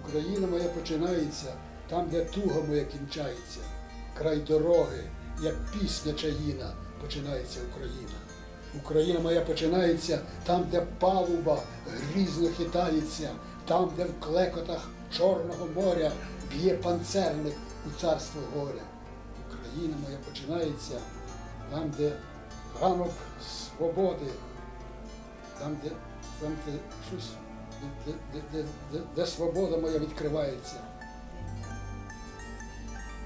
Україна моя починається там, де туга моя кінчається. Край дороги, як пісня чаїна, починається Україна. Україна моя починається там, де палуба грізно хитається, там, де в клекотах Чорного моря б'є панцерник у царство горя. Україна моя починається там, де ранок свободи, там, де, там, де щось, де, де, де, де, де свобода моя відкривається.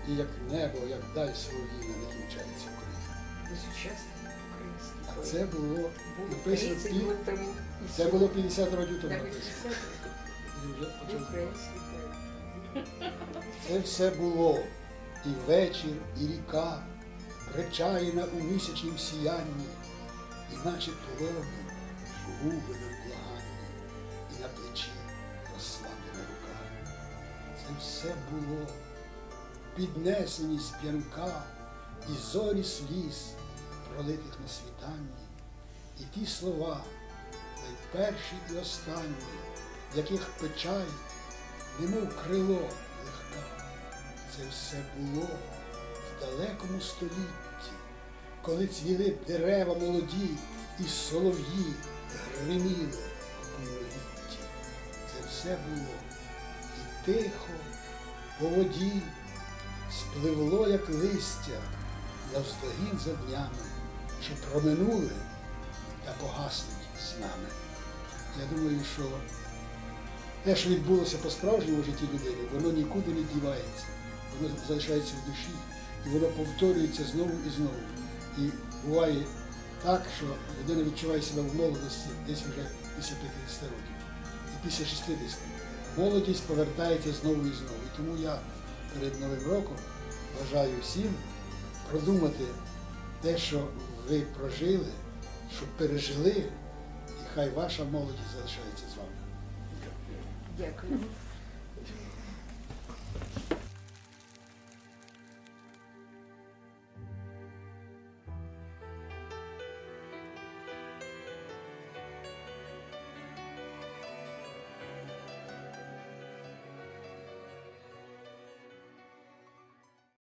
І як небо, як даль солов'їна не кінчається Україна. А це було написано 30 років тому. це було 50 років тому написано. І вже почали. Це все було і вечір, і ріка, причаїна у місячнім сіянні, і наче полоні, губи Це було піднесеність п'янка і зорі сліз, пролитих на світанні, і ті слова, найперші і останні, яких печаль, немов крило легка. Це все було в далекому столітті, коли цвіли дерева молоді і солов'ї гриміли у повнолітті. Це все було і тихо, по воді спливло, як листя, навздогін за днями, що проминули та погаснуть з нами. Я думаю, що те, що відбулося по-справжньому в житті людини, воно нікуди не дівається, воно залишається в душі, і воно повторюється знову і знову. І буває так, що людина відчуває себе в молодості десь вже після 50 років і після 60. Молодість повертається знову і знову. Тому я перед Новим роком бажаю всім продумати те, що ви прожили, що пережили, і хай ваша молодість залишається з вами. Дякую.